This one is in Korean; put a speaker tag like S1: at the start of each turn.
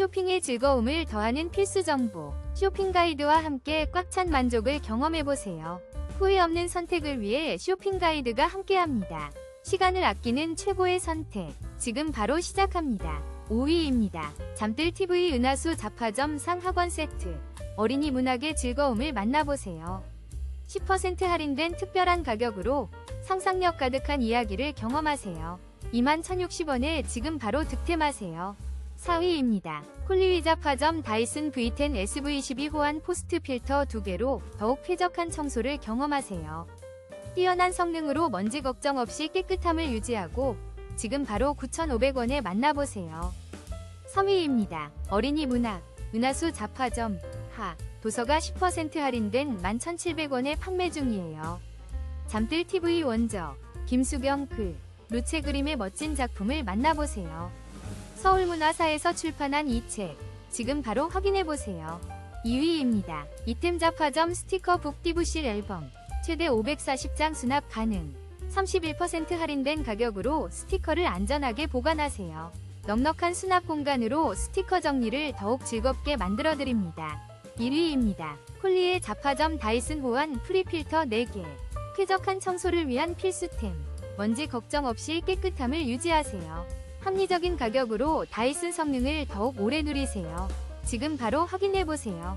S1: 쇼핑의 즐거움을 더하는 필수 정보. 쇼핑 가이드와 함께 꽉 찬 만족을 경험해보세요. 후회 없는 선택을 위해 쇼핑 가이드가 함께합니다. 시간을 아끼는 최고의 선택. 지금 바로 시작합니다. 5위입니다. 잠들 TV 은하수 잡화점 상학원 세트. 어린이 문학의 즐거움을 만나보세요. 10% 할인된 특별한 가격으로 상상력 가득한 이야기를 경험하세요. 21,060원에 지금 바로 득템하세요. 4위입니다. 콜리위 잡화점 다이슨 V10 SV12 호환 포스트 필터 2개로 더욱 쾌적한 청소를 경험하세요. 뛰어난 성능으로 먼지 걱정 없이 깨끗함을 유지하고 지금 바로 9,500원에 만나보세요. 3위입니다. 어린이 문학, 은하수 잡화점, 하, 도서가 10% 할인된 11,700원에 판매 중이에요. 잠들 TV 원저, 김수경 글, 루체 그림의 멋진 작품을 만나보세요. 서울문화사에서 출판한 이 책, 지금 바로 확인해보세요. 2위입니다. 이템 잡화점 스티커 북 디부실 앨범, 최대 540장 수납 가능. 31% 할인된 가격으로 스티커를 안전하게 보관하세요. 넉넉한 수납 공간으로 스티커 정리를 더욱 즐겁게 만들어드립니다. 1위입니다. 콜리의 잡화점 다이슨 호환 프리필터 4개. 쾌적한 청소를 위한 필수템. 먼지 걱정 없이 깨끗함을 유지하세요. 합리적인 가격으로 다이슨 성능을 더욱 오래 누리세요. 지금 바로 확인해보세요.